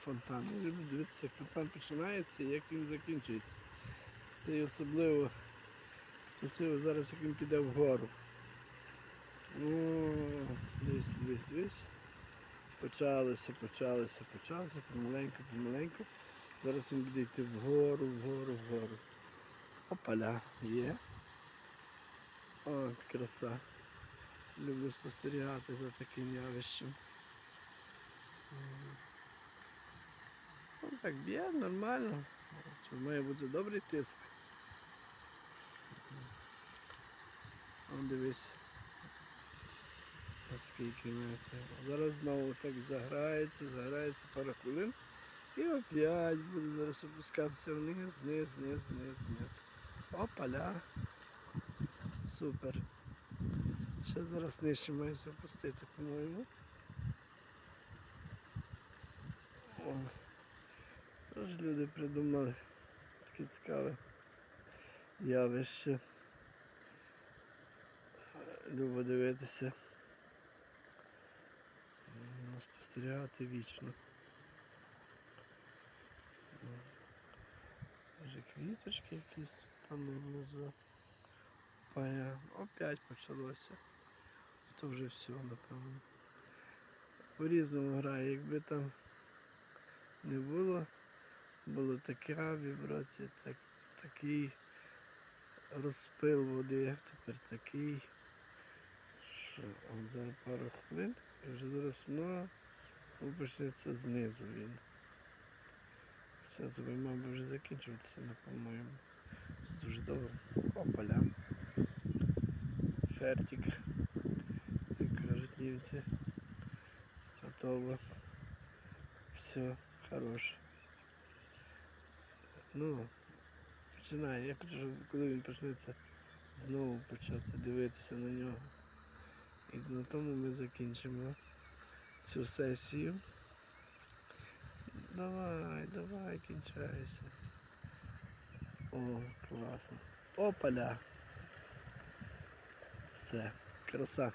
Фонтан. Я люблю дивитися, як фонтан починається і як він закінчується. Це особливо красиво зараз, як він піде вгору. О, дивись, дивись, дивись. Почалося, почалося, почалося, помаленьку, помаленьку. Зараз він буде йти вгору, вгору, вгору. Опаля, є. О, краса. Люблю спостерігати за таким явищем. Ну, так б'є, нормально. Це має бути добрий тиск. Он дивись. Оскільки метрів. Зараз знову так заграється, заграється пару хвилин. І опять буде зараз опускатися вниз, вниз, вниз, вниз, вниз. Опаля. Супер. Ще зараз нижче має запустити, по-моєму. О. Тож люди придумали таке цікаве явище. Любо дивитися. Спостерігати вічно. Може квіточки якісь тут там внизу. Опять почалося. То вже все, напевно. По-різному грає, якби там не було, було така вібрація, так, такий розпил води, тепер такий, що он зараз пару хвилин і вже зараз воно почнеться знизу він. Все, тобі би вже закінчуватися, по-моєму. Дуже довго. Опаля. Фертик. Як. Готово. Все, хорош. Ну, починає. Я щоб коли він почнеться знову почати дивитися на нього. І на тому ми закінчимо цю сесію. Давай, давай, кінчайся. О, класно. Опаля. Все, краса.